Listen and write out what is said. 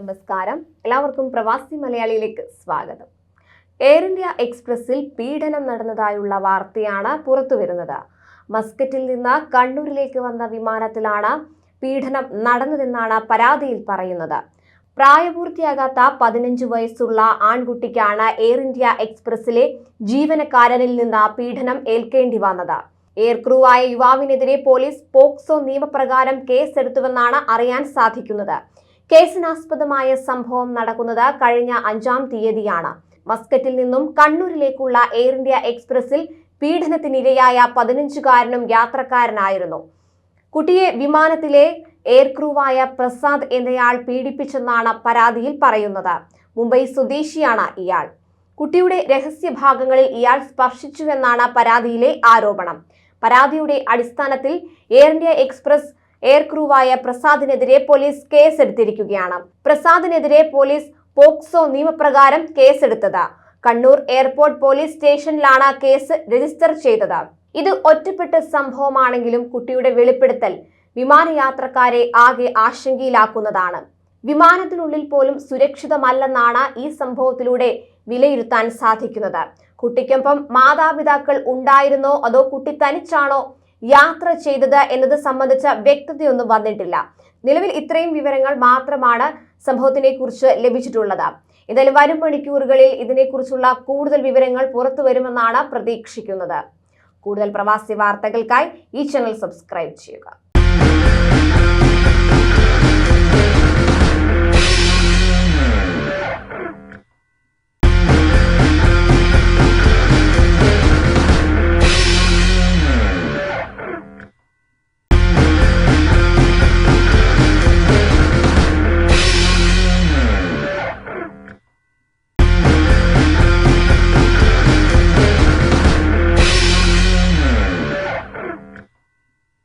നമസ്കാരം. എല്ലാവർക്കും പ്രവാസി മലയാളിയിലേക്ക് സ്വാഗതം. എയർ ഇന്ത്യ എക്സ്പ്രസിൽ പീഡനം നടന്നതായുള്ള വാർത്തയാണ് പുറത്തു വരുന്നത്. മസ്കറ്റിൽ നിന്ന് കണ്ണൂരിലേക്ക് വന്ന വിമാനത്തിലാണ് പീഡനം നടന്നതെന്നാണ് പരാതിയിൽ പറയുന്നത്. പ്രായപൂർത്തിയാകാത്ത പതിനഞ്ച് വയസ്സുള്ള ആൺകുട്ടിക്കാണ് എയർ ഇന്ത്യ എക്സ്പ്രസിലെ ജീവനക്കാരനിൽ നിന്ന് പീഡനം ഏൽക്കേണ്ടി വന്നത്. എയർ ക്രൂ ആയ യുവാവിനെതിരെ പോലീസ് പോക്സോ നിയമപ്രകാരം കേസെടുത്തുവെന്നാണ് അറിയാൻ സാധിക്കുന്നത്. കേസിനാസ്പദമായ സംഭവം നടക്കുന്നത് കഴിഞ്ഞ അഞ്ചാം തീയതിയാണ്. മസ്കറ്റിൽ നിന്നും കണ്ണൂരിലേക്കുള്ള എയർ ഇന്ത്യ എക്സ്പ്രസിൽ പീഡനത്തിനിരയായ പതിനഞ്ചുകാരനും യാത്രക്കാരനായിരുന്നു. കുട്ടിയെ വിമാനത്തിലെ എയർ ക്രൂവായ പ്രസാദ് എന്നയാൾ പീഡിപ്പിച്ചെന്നാണ് പരാതിയിൽ പറയുന്നത്. മുംബൈ സ്വദേശിയാണ് ഇയാൾ. കുട്ടിയുടെ രഹസ്യഭാഗങ്ങളിൽ ഇയാൾ സ്പർശിച്ചുവെന്നാണ് പരാതിയിലെ ആരോപണം. പരാതിയുടെ അടിസ്ഥാനത്തിൽ എയർ ഇന്ത്യ എക്സ്പ്രസ് എയർ ക്രൂവായ പ്രസാദിനെതിരെ പോലീസ് കേസെടുത്തിരിക്കുകയാണ്. പ്രസാദിനെതിരെ പോലീസ് പോക്സോ നിയമപ്രകാരം കേസെടുത്തത്. കണ്ണൂർ എയർപോർട്ട് പോലീസ് സ്റ്റേഷനിലാണ് കേസ് രജിസ്റ്റർ ചെയ്തത്. ഇത് ഒറ്റപ്പെട്ട സംഭവമാണെങ്കിലും കുട്ടിയുടെ വെളിപ്പെടുത്തൽ വിമാനയാത്രക്കാരെ ആകെ ആശങ്കയിലാക്കുന്നതാണ്. വിമാനത്തിനുള്ളിൽ പോലും സുരക്ഷിതമല്ലെന്നാണ് ഈ സംഭവത്തിലൂടെ വിലയിരുത്താൻ സാധിക്കുന്നത്. കുട്ടിക്കൊപ്പം മാതാപിതാക്കൾ ഉണ്ടായിരുന്നോ അതോ കുട്ടി തനിച്ചാണോ യാത്ര ചെയ്തത് എന്നത് സംബന്ധിച്ച വ്യക്തതയൊന്നും വന്നിട്ടില്ല. നിലവിൽ ഇത്രയും വിവരങ്ങൾ മാത്രമാണ് സംഭവത്തിനെ കുറിച്ച് ലഭിച്ചിട്ടുള്ളത്. എന്തായാലും വരും മണിക്കൂറുകളിൽ ഇതിനെക്കുറിച്ചുള്ള കൂടുതൽ വിവരങ്ങൾ പുറത്തു വരുമെന്നാണ് പ്രതീക്ഷിക്കുന്നത്. കൂടുതൽ പ്രവാസി വാർത്തകൾക്കായി ഈ ചാനൽ സബ്സ്ക്രൈബ് ചെയ്യുക.